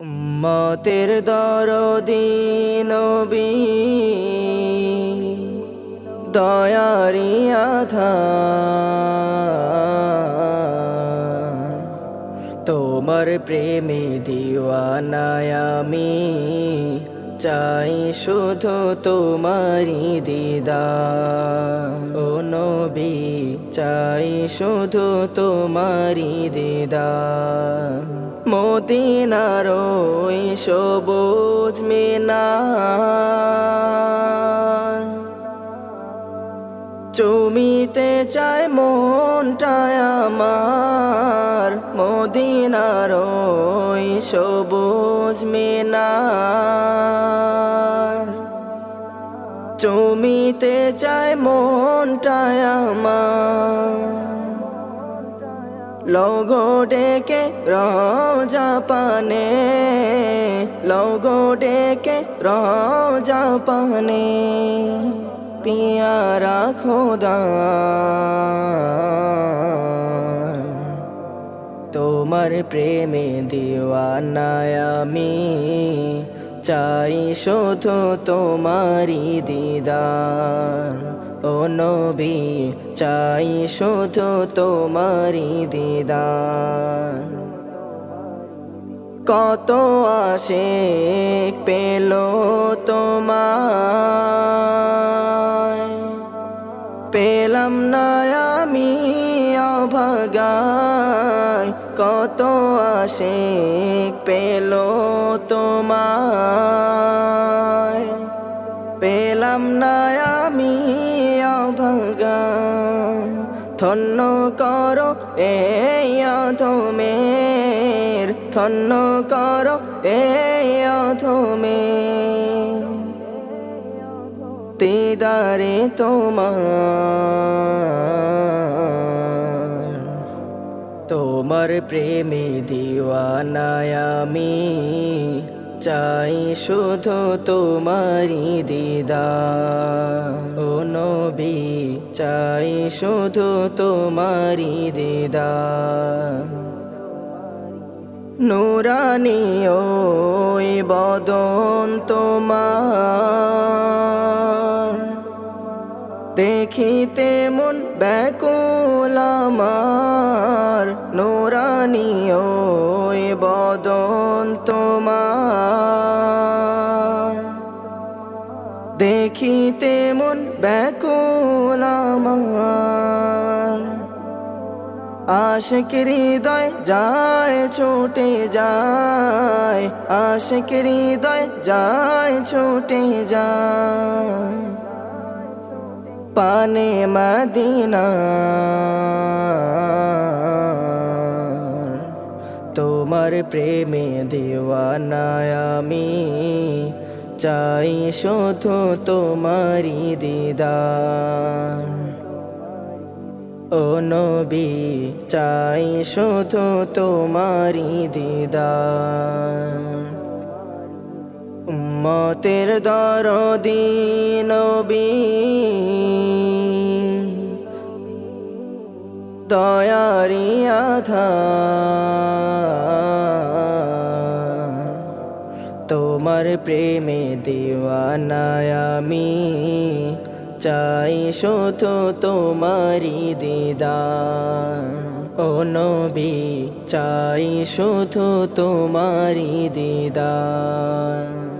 উম্মতের দরদি নবী, দয়ারি আধার তোমার প্রেমে দিওয়ানায় আমি চাই শুধু তোমারি দিদা ও নবী, চাই শুধু তোমারি দিদা মদিনার ওই সবুজ মিনার। চুমিতে চায় মনটায় আমার, মদিনার ওই সবুজ মিনার। চুমিতে চায় মনটায় আমার লগো ডেকে রাজা পানে লগো ডেকে রাজা পানে পিয়ারা খোদা তোমার প্রেমে আমি চাই শুধু তোমারি দিদার ও নবী, চাই শুধু তোমারি দিদার। কত আসে পেল তোমার পেলাম না আমি অভাগায়, কত আসে পেল তোমার ধন্য কর এই অধমের ধন্য করো এই অধমের। দিদারে তোমার তোমার প্রেমে দিওয়ানায় আমি চাই শুধু তোমারি দিদা ও নবী, চাই শুধু তোমারি দিদা নুরানি, ওই বদন তোমার। দেখিতে মন ব্যাকুল আমার। নুরানি ওই দেখিতে মন ব্যাকুল আমার। হৃদয় যায়, ছুটে যায়। আশিক হৃদয় যায়, ছুটে যায়। পানে মদিনা। তোমার প্রেমে দিওয়ানায় আমি চাই শুধু তোমারি দিদার। ও নবী, চাই শুধু তোমারি দিদার। উম্মতের দরদি নবী দয়ারি আধার। তোমার প্রেমে দেওয়ানায়ামি চাই শুধু তোমারি দিদার। ও নবী চাই শুধু তোমারি দিদার।